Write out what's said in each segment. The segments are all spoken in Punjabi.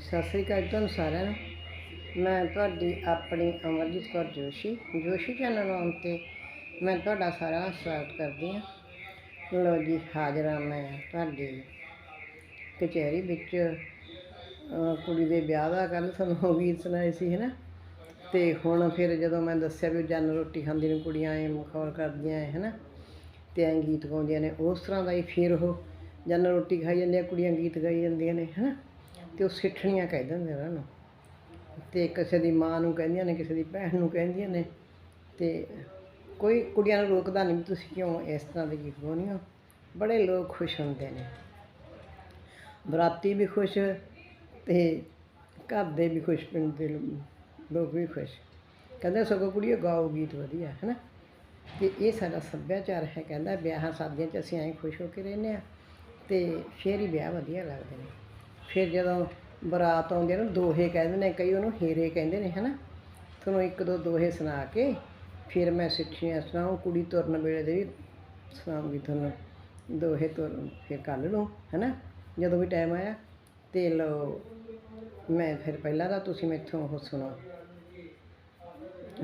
ਸਤਿ ਸ੍ਰੀ ਅਕਾਲ ਤੁਹਾਨੂੰ ਸਾਰਿਆਂ ਨੂੰ। ਮੈਂ ਤੁਹਾਡੀ ਆਪਣੀ ਅਮਰਜੀਤ ਕੌਰ ਜੋਸ਼ੀ ਜੋਸ਼ੀ ਚੈਨਲ ਆਉਣ ਤੇ ਮੈਂ ਤੁਹਾਡਾ ਸਾਰਾ ਸਵਾਗਤ ਕਰਦੀ ਹਾਂ। ਲੋ ਜੀ, ਹਾਜ਼ਰ ਹਾਂ ਮੈਂ ਤੁਹਾਡੀ ਕਚਹਿਰੀ ਵਿੱਚ। ਕੁੜੀ ਦੇ ਵਿਆਹ ਦਾ ਕੱਲ ਤੁਹਾਨੂੰ ਗੀਤ ਸੁਣਾਏ ਸੀ, ਹੈ ਨਾ? ਤੇ ਹੁਣ ਫਿਰ ਜਦੋਂ ਮੈਂ ਦੱਸਿਆ ਵੀ ਜਨ ਰੋਟੀ ਖਾਂਦੀ ਨੂੰ ਕੁੜੀਆਂ ਐ ਮਖੌਲ ਕਰਦੀਆਂ ਐ, ਹੈ ਨਾ? ਤੇ ਐਂ ਗੀਤ ਗਾਉਂਦੀਆਂ ਨੇ, ਉਸ ਤਰ੍ਹਾਂ ਦਾ ਹੀ ਫਿਰ ਉਹ ਜਨ ਰੋਟੀ ਖਾਈ ਜਾਂਦੀਆਂ, ਕੁੜੀਆਂ ਗੀਤ ਗਾਈ ਜਾਂਦੀਆਂ ਨੇ, ਹੈ ਨਾ? ਤੇ ਉਹ ਸਿੱਠਣੀਆਂ ਕਹਿ ਦਿੰਦੇ ਉਹਨਾਂ ਨੂੰ। ਤੇ ਕਿਸੇ ਦੀ ਮਾਂ ਨੂੰ ਕਹਿੰਦੀਆਂ ਨੇ, ਕਿਸੇ ਦੀ ਭੈਣ ਨੂੰ ਕਹਿੰਦੀਆਂ ਨੇ। ਤੇ ਕੋਈ ਕੁੜੀਆਂ ਨੂੰ ਰੋਕਦਾ ਨਹੀਂ ਵੀ ਤੁਸੀਂ ਕਿਉਂ ਇਸ ਤਰ੍ਹਾਂ ਦੇ ਗੀਤ ਗਾਉਂਦੇ ਹੋ। ਬੜੇ ਲੋਕ ਖੁਸ਼ ਹੁੰਦੇ ਨੇ। ਬਰਾਤੀ ਵੀ ਖੁਸ਼ ਤੇ ਘਰ ਦੇ ਵੀ ਖੁਸ਼, ਪਿੰਡ ਦੇ ਲੋ- ਲੋਕ ਵੀ ਖੁਸ਼। ਕਹਿੰਦੇ ਸਗੋਂ ਕੁੜੀਓ ਗਾਓ ਗੀਤ ਵਧੀਆ ਹੈ ਨਾ ਤੇ ਇਹ ਸਾਡਾ ਸੱਭਿਆਚਾਰ ਹੈ, ਕਹਿੰਦਾ ਵਿਆਹਾਂ ਸ਼ਾਦੀਆਂ 'ਚ ਅਸੀਂ ਐਂ ਖੁਸ਼ ਹੋ ਕੇ ਰਹਿੰਦੇ ਆ ਤੇ ਫੇਰ ਹੀ ਵਿਆਹ ਵਧੀਆ ਲੱਗਦੇ ਨੇ। ਫਿਰ ਜਦੋਂ ਬਰਾਤ ਆਉਂਦੀ ਹੈ ਨਾ, ਦੋਹੇ ਕਹਿੰਦੇ ਨੇ, ਕਈ ਉਹਨੂੰ ਹੀਰੇ ਕਹਿੰਦੇ ਨੇ, ਹਨਾ? ਤੁਹਾਨੂੰ ਇੱਕ ਦੋ ਦੋਹੇ ਸੁਣਾ ਕੇ ਫਿਰ ਮੈਂ ਸਿੱਠੀਆਂ ਸੁਣਾਉ ਕੁੜੀ ਤੁਰਨ ਵੇਲੇ ਦੇ ਵੀ ਸੁਣਾਉਂਗੀ ਤੁਹਾਨੂੰ, ਦੋਹੇ ਤੁਰਨ ਫਿਰ ਕੱਲ ਨੂੰ ਹਨਾ? ਜਦੋਂ ਵੀ ਟਾਈਮ ਆਇਆ, ਤੇ ਲਓ, ਮੈਂ ਫਿਰ ਪਹਿਲਾਂ ਤਾਂ ਤੁਸੀਂ ਮੈਥੋਂ ਉਹ ਸੁਣੋ।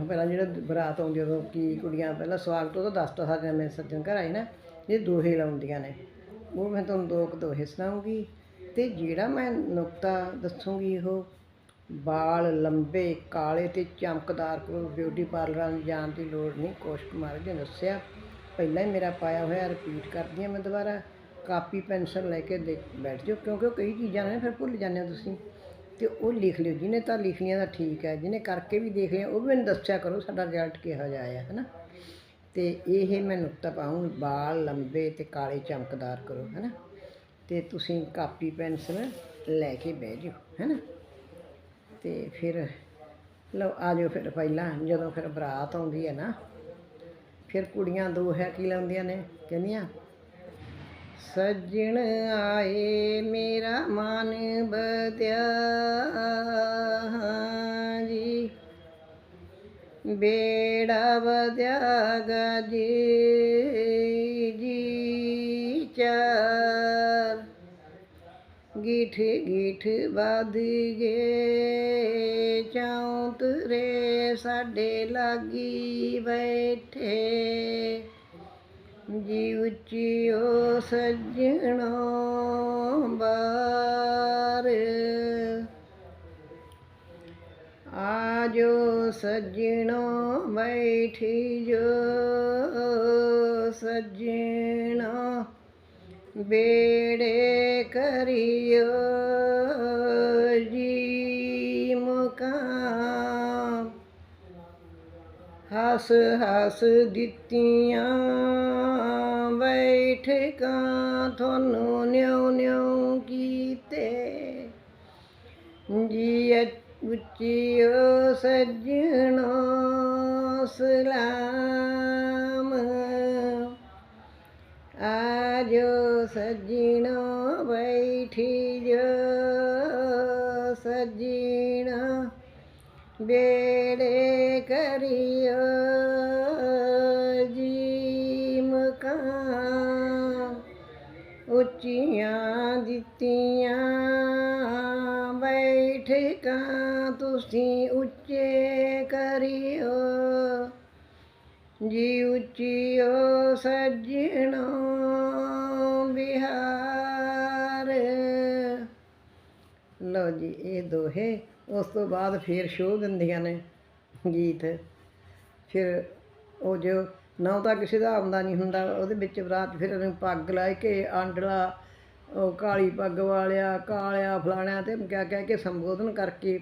ਪਹਿਲਾਂ ਜਿਹੜਾ ਬਰਾਤ ਆਉਂਦੀ ਉਦੋਂ ਕੀ ਕੁੜੀਆਂ, ਪਹਿਲਾਂ ਸਵਾਗਤ ਉਹ ਉਹਦਾ ਦੱਸਤਾ ਸਾਰਿਆਂ ਮੈਂ ਸੱਜਣ ਘਰ ਆਏ ਨਾ, ਇਹ ਦੋਹੇ ਲਾਉਂਦੀਆਂ ਨੇ। ਉਹ ਮੈਂ ਤੁਹਾਨੂੰ ਦੋ ਕੁ ਦੋਹੇ ਸੁਣਾਉਂਗੀ ਤੇ ਜਿਹੜਾ ਮੈਂ ਨੁਕਤਾ ਦੱਸੂੰਗੀ ਉਹ ਵਾਲ ਲੰਬੇ, ਕਾਲੇ ਤੇ ਚਮਕਦਾਰ ਕਰੋ ਬਿਊਟੀ ਪਾਰਲਰਾਂ ਨੂੰ ਜਾਣ ਦੀ ਲੋੜ ਨਹੀਂ। ਕੋਸ਼ ਕੁਮਾਰ ਜੀ ਨੇ ਦੱਸਿਆ, ਪਹਿਲਾਂ ਹੀ ਮੇਰਾ ਪਾਇਆ ਹੋਇਆ ਰਿਪੀਟ ਕਰਦੀ ਹਾਂ ਮੈਂ ਦੁਬਾਰਾ। ਕਾਪੀ ਪੈਨਸਲ ਲੈ ਕੇ ਦੇ, ਬੈਠ ਜਾਓ, ਕਿਉਂਕਿ ਉਹ ਕਈ ਚੀਜ਼ਾਂ ਨੇ ਫਿਰ ਭੁੱਲ ਜਾਂਦੇ ਹੋ ਤੁਸੀਂ। ਤੇ ਉਹ ਲਿਖ ਲਿਓ, ਜਿਹਨੇ ਤਾਂ ਲਿਖ ਲਿਆ ਤਾਂ ਠੀਕ ਹੈ, ਜਿਹਨੇ ਕਰਕੇ ਵੀ ਦੇਖ ਲਿਆ, ਉਹ ਵੀ ਮੈਨੂੰ ਦੱਸਿਆ ਕਰੋ ਸਾਡਾ ਰਿਜ਼ਲਟ ਕਿਹੋ ਜਿਹਾ ਆਇਆ ਹੈ ਨਾ ਤੇ ਇਹ ਮੈਂ ਨੁਕਤਾ ਪਾਉਂ ਵਾਲ ਲੰਬੇ ਤੇ ਕਾਲੇ ਚਮਕਦਾਰ ਕਰੋ ਹੈ ਨਾ ਤੇ ਤੁਸੀਂ ਕਾਪੀ, ਪੈਨਸਲ ਲੈ ਕੇ ਬਹਿ ਜਾਓ ਹੈ ਨਾ ਤੇ ਫਿਰ ਲਓ, ਆ ਜਾਓ ਫਿਰ ਪਹਿਲਾਂ, ਜਦੋਂ ਫਿਰ ਬਰਾਤ ਆਉਂਦੀ ਹੈ ਨਾ, ਫਿਰ ਕੁੜੀਆਂ ਦੋ ਹੈ ਕੀ ਲਾਉਂਦੀਆਂ ਨੇ, ਕਹਿੰਦੀਆਂ, ਸੱਜਣ ਆਏ ਮੇਰਾ ਮਨ ਬਦਿਆ ਜੀ, ਬੇੜਾ ਵਧਿਆ ਗਜੀ ਜੀ ਚਾਰ ਗਿਠ ਗਿਠ ਵਧ ਗਏ। ਚੌਂਤਰੇ ਸਾਡੇ ਲਾਗੀ ਬੈਠੇ। ਜੀ ਉੱਚੀਓ ਸੱਜਣੋ ਬਾਰ। ਆਜੋ ਸੱਜਣੋ ਬੈਠੀ ਜੋ। ਸੱਜਣੋ ਬੇੜੇ ਕਰਿਓ ਜੀ ਮੁਕਾਮ ਹੱਸ ਹੱਸ ਦਿੱਤੀਆਂ ਬੈਠਕਾਂ ਤੁਹਾਨੂੰ ਨਿਉ ਨਿਉ ਕੀਤੇ। ਜੀ ਉੱਚੀਓ ਸੱਜਣੋ, ਸਲਾਮ। ਆਜੋ ਸੱਜਣੋ ਬੈਠੀ ਜੋ ਸੱਜਣਾ ਬੇੜੇ ਕਰਿਓ ਜੀ ਮਕਾਂ ਉੱਚੀਆਂ ਦਿੱਤੀਆਂ ਬੈਠਕਾਂ ਤੁਸੀਂ ਉੱਚੇ ਕਰਿਓ ਜੀ ਉੱਚੀਓ ਸੱਜਣੋ ਵਿਹਾਰ। ਲਓ ਜੀ, ਇਹ ਦੋਹੇ, ਉਸ ਤੋਂ ਬਾਅਦ ਫਿਰ ਸ਼ੋਅ ਦਿੰਦੀਆਂ ਨੇ ਗੀਤ। ਫਿਰ ਉਹ ਜੋ ਨਾ ਤਾਂ ਕਿਸੇ ਦਾ ਆਉਂਦਾ ਨਹੀਂ ਹੁੰਦਾ, ਉਹਦੇ ਵਿੱਚ ਰਾਤ ਫਿਰ ਉਹਨੂੰ ਪੱਗ ਲਾ ਕੇ ਆਂਡਲਾ, ਉਹ ਕਾਲੀ ਪੱਗ ਵਾਲਿਆ, ਕਾਲਿਆ, ਫਲਾਣਿਆ ਤੇ ਕਿਆ ਕਹਿ ਕੇ ਸੰਬੋਧਨ ਕਰਕੇ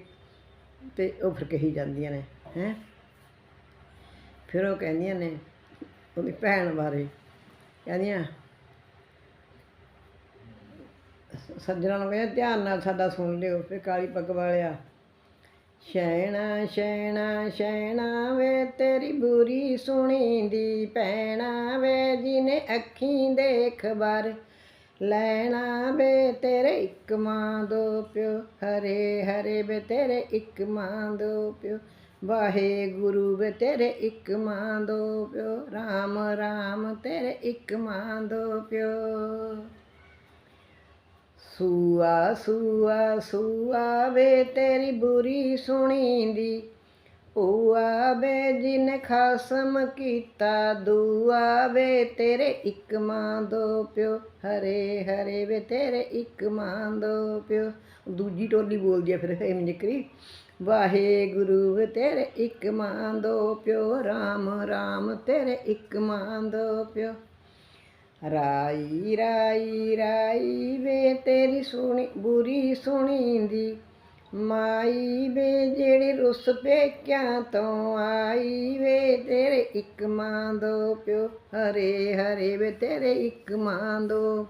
ਤੇ ਉਹ ਫਿਰ ਕਹੀ ਜਾਂਦੀਆਂ ਨੇ, ਹੈ। ਫਿਰ ਉਹ ਕਹਿੰਦੀਆਂ ਨੇ ਉਹਦੀ ਭੈਣ ਬਾਰੇ। ਕਹਿੰਦੀਆਂ ਸ- ਸੱਜਣਾ ਨੂੰ ਕਹਿੰਦੇ ਧਿਆਨ ਨਾਲ ਸਾਡਾ ਸੁਣ ਲਿਓ, ਫਿਰ ਕਾਲੀ ਪੱਗ ਵਾਲਿਆ। ਸ਼ੈਣਾ ਸ਼ੈਣਾ ਸ਼ੈਣਾ ਵੇ, ਤੇਰੀ ਬੁਰੀ ਸੁਣੀ ਦੀ ਪੈਣਾ ਵੇ, ਜਿਨੇ ਅੱਖੀਂ ਦੇਖ ਬਾਰ ਲੈਣਾ ਵੇ, ਤੇਰੇ ਇੱਕ ਮਾਂ ਦੋ ਪਿਓ, ਹਰੇ ਹਰੇ ਵੇ, ਤੇਰੇ ਇੱਕ ਮਾਂ ਦੋ ਪਿਓ। ਵਾਹਿਗੁਰੂ ਵੇ ਤੇਰੇ ਇੱਕ ਮਾਂ ਦੋ ਪਿਓ, ਰਾਮ ਰਾਮ ਤੇਰੇ ਇੱਕ ਮਾਂ ਦੋ ਪਿਓ। ਸੂਆ ਸੂਆ ਸੂਆ ਵੇ ਤੇਰੀ ਬੁਰੀ ਸੁਣੀਂਦੀ, ਭੂਆ ਵੇ ਜਿਨ ਖਾਸਮ ਕੀਤਾ, ਦੁਆ ਵੇ ਤੇਰੇ ਇੱਕ ਮਾਂ ਦੋ ਪਿਓ, ਹਰੇ ਹਰੇ ਵੇ ਤੇਰੇ ਇੱਕ ਮਾਂ ਦੋ ਪਿਓ। ਦੂਜੀ ਟੋਲੀ ਬੋਲਦੀ ਆ ਫਿਰ ਇਹ ਨਿਕਰੀ ਵਾਹਿਗੁਰੂ ਵੇ ਤੇਰੇ ਇੱਕ ਮਾਂ ਦੋ ਪਿਓ, ਰਾਮ ਰਾਮ, ਤੇਰੇ ਇੱਕ ਮਾਂ ਦੋ ਪਿਓ। ਰਾਈ ਰਾਈ ਰਾਈ ਵੇ, ਤੇਰੀ ਸੁਣੀ ਬੁਰੀ ਸੁਣੀਂਦੀ ਮਾਈ ਵੇ, ਜਿਹੜੀ ਰੁੱਸ ਪੇਕਿਆਂ ਤੋਂ ਆਈ ਵੇ, ਤੇਰੇ ਇੱਕ ਮਾਂ ਦੋ ਪਿਓ। ਹਰੇ ਹਰੇ ਵੇ, ਤੇਰੇ ਇੱਕ ਮਾਂ ਦੋ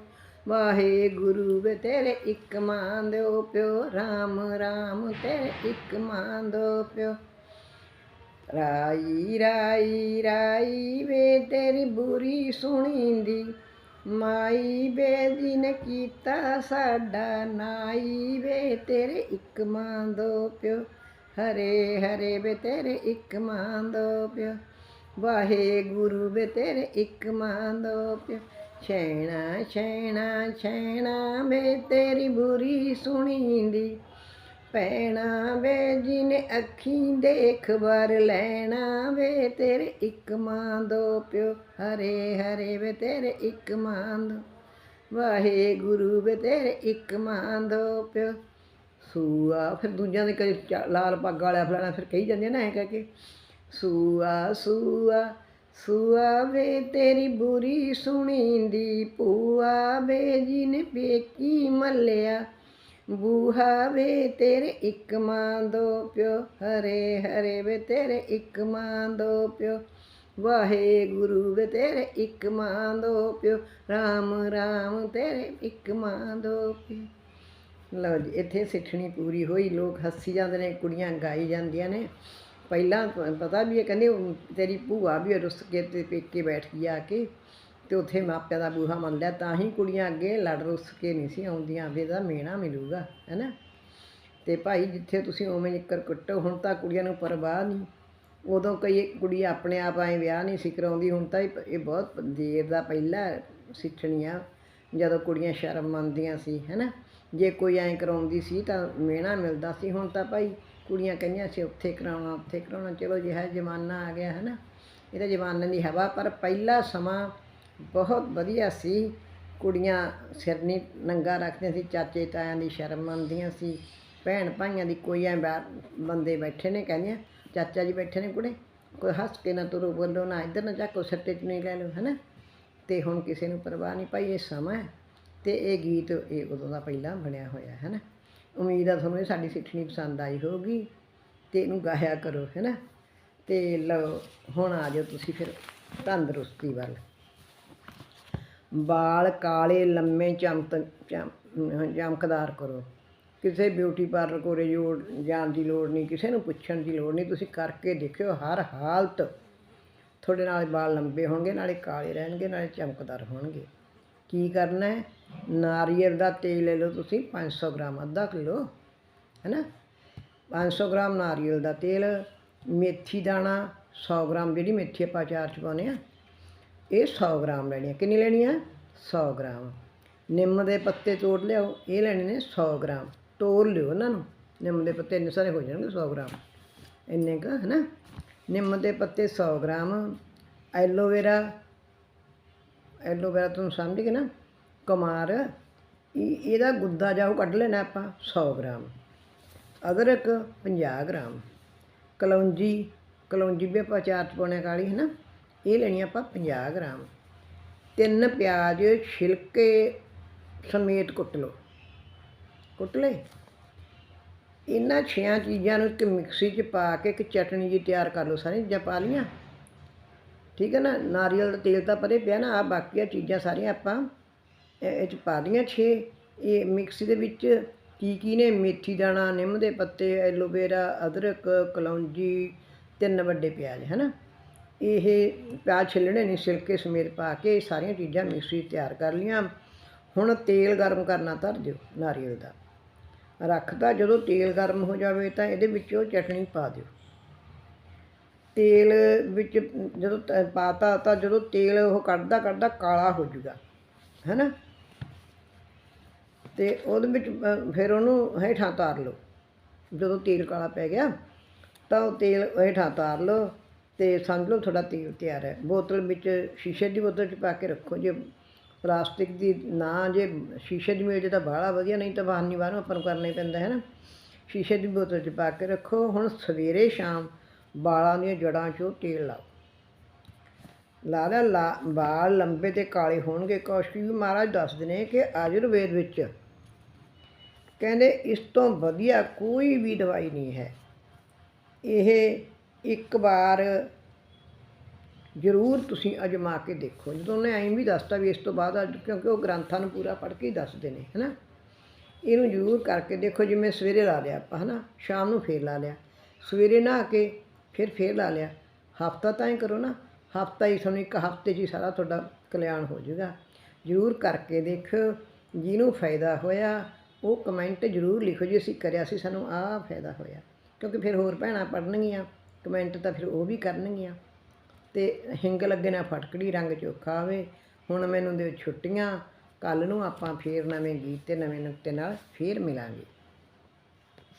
ਵਾਹਿਗੁਰੂ ਵੇ ਤੇਰੇ ਇੱਕ ਮਾਂ ਦੋ ਪਿਓ, ਰਾਮ ਰਾਮ ਤੇਰੇ ਇੱਕ ਮਾਂ ਦੋ ਪਿਓ। ਰਾਈ ਰਾਈ ਰਾਈ ਵੇ ਤੇਰੀ ਬੁਰੀ ਸੁਣੀਂਦੀ, ਮਾਈ ਬੇਦੀ ਨੇ ਕੀਤਾ ਸਾਡਾ ਨਾਈ ਵੇ ਤੇਰੇ ਇੱਕ ਮਾਂ ਦੋ ਪਿਓ। ਹਰੇ ਹਰੇ ਵੇ ਤੇਰੇ ਇੱਕ ਮਾਂ ਦੋ ਪਿਓ। ਵਾਹਿਗੁਰੂ ਵੇ ਤੇਰੇ ਇੱਕ ਮਾਂ ਦੋ ਪਿਓ। ਛੈਣਾ ਛੈਣਾ ਛੈਣਾ ਵੇ ਤੇਰੀ ਬੁਰੀ ਸੁਣੀਂਦੀ। ਪੈਣਾ ਵੇ ਜਿਨੇ ਅੱਖੀਂ ਦੇਖ ਵਰ ਲੈਣਾ, ਵੇ ਤੇਰੇ ਇੱਕ ਮਾਂ ਦੋ ਪਿਓ, ਹਰੇ ਹਰੇ, ਵੇ ਤੇਰੇ ਇੱਕ ਮਾਂ ਦੋ। ਵਾਹਿਗੁਰੂ, ਵੇ ਤੇਰੇ ਇੱਕ ਮਾਂ ਦੋ ਪਿਓ। ਸੂਆ, ਫਿਰ ਦੂਜਿਆਂ ਦੇ ਕਦੇ ਚਾ- ਲਾਲ ਪੱਗ ਵਾਲਿਆ ਫਲਾਣਾ ਫਿਰ ਕਹੀ ਜਾਂਦੇ ਨਾ ਐ ਕਹਿ ਕੇ। ਸੂਆ ਸੂਆ ਸੂਆ ਵੇ ਤੇਰੀ ਬੁਰੀ ਸੁਣੀਂਦੀ ਪੂਆ ਵੇ ਜਿਨੇ ਪੇਕੀ ਮੱਲਿਆ। ਬੂਹਾ ਵੇ ਤੇਰੇ ਇੱਕ ਮਾਂ ਦੋ ਪਿਓ, ਹਰੇ ਹਰੇ ਵੇ ਤੇਰੇ ਇੱਕ ਮਾਂ ਦੋ ਪਿਓ। ਵਾਹਿਗੁਰੂ ਵੇ ਤੇਰੇ ਇੱਕ ਮਾਂ ਦੋ ਪਿਓ, ਰਾਮ ਰਾਮ ਤੇਰੇ ਇੱਕ ਮਾਂ ਦੋ ਪਿਓ। ਲਓ ਜੀ, ਇੱਥੇ ਸਿੱਠਣੀ ਪੂਰੀ ਹੋਈ, ਲੋਕ ਹੱਸੀ ਜਾਂਦੇ ਨੇ, ਕੁੜੀਆਂ ਗਾਈ ਜਾਂਦੀਆਂ ਨੇ। ਪਹਿਲਾਂ ਪਤਾ ਵੀ ਹੈ ਕਹਿੰਦੇ ਤੇਰੀ ਭੂਆ ਵੀ ਰੁੱਸ ਕੇ ਤੇ ਪੇਕੇ ਬੈਠ ਗਈ ਆ ਕੇ ਤੇ ਉੱਥੇ ਮਾਪਿਆਂ ਦਾ ਬੂਹਾ ਮੰਨ ਲਿਆ, ਤਾਂ ਹੀ ਕੁੜੀਆਂ ਅੱਗੇ ਲੜ ਰੁੱਸ ਕੇ ਨਹੀਂ ਸੀ ਆਉਂਦੀਆਂ, ਵੀ ਇਹਦਾ ਮੇਣਾ ਮਿਲੂਗਾ, ਹੈਨਾ? ਤੇ ਭਾਈ ਜਿੱਥੇ ਤੁਸੀਂ ਉਵੇਂ ਨਿੱਕਰ ਕੁੱਟੋ, ਹੁਣ ਤਾਂ ਕੁੜੀਆਂ ਨੂੰ ਪਰਵਾਹ ਨਹੀਂ। ਉਦੋਂ ਕਈ ਕੁੜੀ ਆਪਣੇ ਆਪ ਐ ਵਿਆਹ ਨਹੀਂ ਸੀ ਕਰਾਉਂਦੀ, ਹੁਣ ਤਾਂ ਇਹ ਇਹ ਬਹੁਤ ਦੇਰ ਦਾ ਪਹਿਲਾ ਸਿੱਠਣੀਆਂ, ਜਦੋਂ ਕੁੜੀਆਂ ਸ਼ਰਮ ਮੰਨਦੀਆਂ ਸੀ, ਹੈਨਾ? ਜੇ ਕੋਈ ਐਂ ਕਰਾਉਂਦੀ ਸੀ ਤਾਂ ਮਿਹਣਾ ਮਿਲਦਾ ਸੀ, ਹੁਣ ਤਾਂ ਭਾਈ ਕੁੜੀਆਂ ਕਹਿੰਦੀਆਂ ਸੀ, ਉੱਥੇ ਕਰਾਉਣਾ ਉੱਥੇ ਕਰਾਉਣਾ। ਚਲੋ ਜਿਹਾ ਜ਼ਮਾਨਾ ਆ ਗਿਆ ਹੈ ਨਾ ਇਹਦਾ ਜ਼ਮਾਨੇ ਦੀ ਹਵਾ, ਪਰ ਪਹਿਲਾ ਸਮਾਂ ਬਹੁਤ ਵਧੀਆ ਸੀ। ਕੁੜੀਆਂ ਸਿਰ ਨਹੀਂ ਨੰਗਾ ਰੱਖਦੀਆਂ ਸੀ, ਚਾਚੇ ਤਾਇਆਂ ਦੀ ਸ਼ਰਮ ਮੰਨਦੀਆਂ ਸੀ। ਭੈਣ ਭਾਈਆਂ ਦੀ ਕੋਈ ਐ ਬੰਦੇ ਬੈਠੇ ਨੇ, ਕਹਿੰਦੀਆਂ, ਚਾਚਾ ਜੀ ਬੈਠੇ ਨੇ ਕੁੜੇ, ਕੋਈ ਹੱਸ ਕੇ ਨਾ ਤੁਰੋ, ਬੋਲੋ ਨਾ, ਇੱਧਰ ਨਾ ਚੱਕੋ ਸੱਟੇ ਚ ਨਹੀਂ ਲੈ ਲਓ, ਹੈਨਾ? ਤੇ ਹੁਣ ਕਿਸੇ ਨੂੰ ਪਰਵਾਹ ਨਹੀਂ, ਭਾਈ, ਇਹ ਸਮਾਂ ਹੈ। ਤੇ ਇਹ ਗੀਤ ਇਹ ਉਦੋਂ ਦਾ ਪਹਿਲਾਂ ਬਣਿਆ ਹੋਇਆ ਹੈ ਨਾ ਉਮੀਦ ਆ ਤੁਹਾਨੂੰ ਇਹ ਸਾਡੀ ਸਿੱਠਣੀ ਪਸੰਦ ਆਈ ਹੋਊਗੀ ਤੇ ਇਹਨੂੰ ਗਾਇਆ ਕਰੋ ਹੈ ਨਾ ਤੇ ਲਓ, ਹੁਣ ਆ ਜਾਓ ਤੁਸੀਂ ਫਿਰ ਤੰਦਰੁਸਤੀ ਵੱਲ। ਵਾਲ ਕਾਲੇ, ਲੰਮੇ ਚਮਕ ਚਮ- ਚਮਕਦਾਰ ਕਰੋ। ਕਿਸੇ ਬਿਊਟੀ ਪਾਰਲਰ ਕੋਲੇ ਜੋੜ, ਜਾਣ ਦੀ ਲੋੜ ਨਹੀਂ, ਕਿਸੇ ਨੂੰ ਪੁੱਛਣ ਦੀ ਲੋੜ ਨਹੀਂ, ਤੁਸੀਂ ਕਰਕੇ ਦੇਖਿਓ ਹਰ ਹਾਲਤ। ਤੁਹਾਡੇ ਨਾਲ ਵਾਲ ਲੰਬੇ ਹੋਣਗੇ, ਨਾਲੇ ਕਾਲੇ ਰਹਿਣਗੇ, ਨਾਲੇ ਚਮਕਦਾਰ ਹੋਣਗੇ। ਕੀ ਕਰਨਾ ਹੈ? ਨਾਰੀਅਲ ਦਾ ਤੇਲ ਲੈ ਲਓ ਤੁਸੀਂ 500 ਗ੍ਰਾਮ, ਅੱਧਾ ਕਿਲੋ, ਹੈਨਾ? 500 ਗ੍ਰਾਮ ਨਾਰੀਅਲ ਦਾ ਤੇਲ, ਮੇਥੀ ਦਾਣਾ 100 ਗ੍ਰਾਮ ਜਿਹੜੀ ਮੇਥੀ ਆਪਾਂ ਅਚਾਰ ਚ ਪਾਉਂਦੇ ਆ ਇਹ 100 ਗ੍ਰਾਮ ਲੈਣੀ ਹੈ। ਕਿੰਨੀ ਲੈਣੀ ਹੈ? 100 ਗ੍ਰਾਮ। ਨਿੰਮ ਦੇ ਪੱਤੇ ਤੋੜ ਲਿਆਓ, ਇਹ ਲੈਣੇ ਨੇ 100 ਗ੍ਰਾਮ। ਤੋੜ ਲਿਓ ਉਹਨਾਂ ਨੂੰ। ਨਿੰਮ ਦੇ ਪੱਤੇ ਇੰਨੇ ਸਾਰੇ ਹੋ ਜਾਣਗੇ 100 ਗ੍ਰਾਮ। ਇੰਨੇ ਕੁ ਹੈ ਨਾ ਨਿੰਮ ਦੇ ਪੱਤੇ 100 ਗ੍ਰਾਮ। ਐਲੋਵੇਰਾ ਐਲੋਵੇਰਾ ਤੁਹਾਨੂੰ ਸਮਝ ਗਏ ਨਾ? ਕੁਮਾਰ, ਇਹ ਇਹਦਾ ਗੁੱਦਾ ਜਾਓ ਕੱਢ ਲੈਣਾ ਆਪਾਂ 100 ਗ੍ਰਾਮ। ਅਦਰਕ 50 ਗ੍ਰਾਮ। ਕਲੌਂਜੀ ਕਲੌਂਜੀ ਵੀ ਆਪਾਂ ਚਾਰ ਚ ਕਾਲੀ ਹੈ ਨਾ ਇਹ ਲੈਣੀ ਆਪਾਂ 50 ਗ੍ਰਾਮ। ਤਿੰਨ ਪਿਆਜ਼ ਛਿਲਕੇ ਸਮੇਤ ਕੁੱਟ ਲਓ। ਕੁੱਟ ਲਏ? ਇਹਨਾਂ ਛਿਆਂ ਚੀਜ਼ਾਂ ਨੂੰ ਇੱਕ ਮਿਕਸੀ 'ਚ ਪਾ ਕੇ ਇੱਕ ਚਟਣੀ ਜੀ ਤਿਆਰ ਕਰ ਲਓ ਸਾਰੀਆਂ ਚੀਜ਼ਾਂ ਪਾ ਲਈਆਂ? ਠੀਕ ਹੈ ਨਾ? ਨਾਰੀਅਲ ਦਾ ਤੇਲ ਤਾਂ ਪਰੇ ਪਿਆ ਨਾ ਆ ਬਾਕੀਆਂ ਚੀਜ਼ਾਂ ਸਾਰੀਆਂ ਆਪਾਂ ਇਹ 'ਚ ਪਾ ਲਈਆਂ ਛੇ। ਇਹ ਮਿਕਸੀ ਦੇ ਵਿੱਚ ਕੀ ਕੀ ਨੇ? ਮੇਥੀ ਦਾਣਾ, ਨਿੰਮ ਦੇ ਪੱਤੇ, ਐਲੋਵੇਰਾ, ਅਦਰਕ, ਕਲੌਂਜੀ, ਤਿੰਨ ਵੱਡੇ ਪਿਆਜ਼, ਹੈ ਨਾ? ਇਹ ਪਿਆਜ਼ ਛਿੱਲਣੇ ਨਹੀਂ ਸਿਲਕੇ ਸਮੇਤ ਪਾ ਕੇ ਇਹ ਸਾਰੀਆਂ ਚੀਜ਼ਾਂ ਮਿਕਸੀ ਤਿਆਰ ਕਰ ਲਈਆਂ। ਹੁਣ ਤੇਲ ਗਰਮ ਕਰਨਾ ਧਰ ਦਿਓ ਨਾਰੀਅਲ ਦਾ। ਰੱਖਦਾ ਜਦੋਂ ਤੇਲ ਗਰਮ ਹੋ ਜਾਵੇ ਤਾਂ ਇਹਦੇ ਵਿੱਚ ਉਹ ਚਟਣੀ ਪਾ ਦਿਓ। ਤੇਲ ਵਿੱਚ ਜਦੋਂ ਤ- ਪਾਤਾ ਤਾਂ ਜਦੋਂ ਤੇਲ ਉਹ ਕੱਢਦਾ ਕੱਢਦਾ ਕਾਲਾ ਹੋ ਜਾਊਗਾ ਹੈਨਾ? ਤੇ ਉਹਦੇ ਵਿੱਚ ਫਿਰ ਉਹਨੂੰ ਹੇਠਾਂ ਤਾਰ ਲਓ। ਜਦੋਂ ਤੇਲ ਕਾਲਾ ਪੈ ਗਿਆ, ਤਾਂ ਉਹ ਤੇਲ ਹੇਠਾਂ ਤਾਰ ਲਓ ਤੇ ਸਮਝ ਲਓ ਤੁਹਾਡਾ ਤੇਲ ਤਿਆਰ ਹੈ। ਬੋਤਲ ਵਿੱਚ ਸ਼ੀਸ਼ੇ ਦੀ ਬੋਤਲ 'ਚ ਪਾ ਕੇ ਰੱਖੋ। ਜੇ ਪਲਾਸਟਿਕ ਦੀ ਨਾ, ਜੇ ਸ਼ੀਸ਼ੇ ਦੀ ਮਿਲ ਜੇ ਤਾਂ ਬਾਹਲਾ ਵਧੀਆ, ਨਹੀਂ ਤਾਂ ਬਾਹਰ ਨਹੀਂ ਬਾਹਰੋਂ ਆਪਾਂ ਨੂੰ ਕਰਨਾ ਹੀ ਪੈਂਦਾ ਹੈ ਨਾ ਸ਼ੀਸ਼ੇ ਦੀ ਬੋਤਲ 'ਚ ਪਾ ਕੇ ਰੱਖੋ। ਹੁਣ ਸਵੇਰੇ ਸ਼ਾਮ ਵਾਲਾਂ ਦੀਆਂ ਜੜਾਂ 'ਚੋਂ ਤੇਲ ਲਾਓ। ਲਾ ਲਿਆ ਲਾ, ਵਾਲ ਲੰਬੇ ਤੇ ਕਾਲੇ ਹੋਣਗੇ। ਕੌਸ਼ਿਕ ਵੀ ਮਹਾਰਾਜ ਦੱਸਦੇ ਨੇ ਕਿ ਆਯੁਰਵੇਦ ਵਿੱਚ ਕਹਿੰਦੇ, ਇਸ ਤੋਂ ਵਧੀਆ ਕੋਈ ਵੀ ਦਵਾਈ ਨਹੀਂ ਹੈ। ਇਹ ਇੱਕ ਵਾਰ ਜ਼ਰੂਰ ਤੁਸੀਂ ਅਜਮਾ ਕੇ ਦੇਖੋ। ਜਦੋਂ ਉਹਨੇ ਐਂ ਵੀ ਦੱਸਤਾ ਵੀ ਇਸ ਤੋਂ ਬਾਅਦ ਅੱਜ, ਕਿਉਂਕਿ ਉਹ ਗ੍ਰੰਥਾਂ ਨੂੰ ਪੂਰਾ ਪੜ੍ਹ ਕੇ ਹੀ ਦੱਸਦੇ ਨੇ, ਹਨਾ? ਇਹਨੂੰ ਜ਼ਰੂਰ ਕਰਕੇ ਦੇਖੋ, ਜਿਵੇਂ ਸਵੇਰੇ ਲਾ ਲਿਆ ਆਪਾਂ, ਹਨਾ? ਸ਼ਾਮ ਨੂੰ ਫੇਰ ਲਾ ਲਿਆ। ਸਵੇਰੇ ਨਹਾ ਕੇ ਫਿਰ ਫੇਰ ਲਾ ਲਿਆ। ਹਫਤਾ ਤਾਂ ਹੀ ਕਰੋ ਨਾ, ਹਫਤਾ ਹੀ ਤੁਹਾਨੂੰ ਇੱਕ ਹਫ਼ਤੇ 'ਚ ਹੀ ਸਾਰਾ ਤੁਹਾਡਾ ਕਲਿਆਣ ਹੋ ਜਾਊਗਾ। ਜ਼ਰੂਰ ਕਰਕੇ ਦੇਖੋ, ਜਿਹਨੂੰ ਫਾਇਦਾ ਹੋਇਆ, ਉਹ ਕਮੈਂਟ ਜ਼ਰੂਰ ਲਿਖੋ ਜੀ, ਅਸੀਂ ਕਰਿਆ ਸੀ, ਸਾਨੂੰ ਆਹ ਫਾਇਦਾ ਹੋਇਆ। ਕਿਉਂਕਿ ਫਿਰ ਹੋਰ ਭੈਣਾਂ ਪੜਨਗੀਆਂ ਕਮੈਂਟ ਤਾਂ ਫਿਰ ਉਹ ਵੀ ਕਰਨਗੀਆਂ। ਤੇ ਹਿੰਗ ਲੱਗੇ ਨਾ ਫਟਕੜੀ ਰੰਗ ਚੋਖਾ ਆਵੇ, ਹੁਣ ਮੈਨੂੰ ਦਿਓ ਛੁੱਟੀਆਂ ਕੱਲ ਨੂੰ ਆਪਾਂ ਫੇਰ ਨਵੇਂ ਗੀਤ ਤੇ ਨਵੇਂ ਨੁਕਤੇ ਨਾਲ ਫੇਰ ਮਿਲਾਂਗੇ।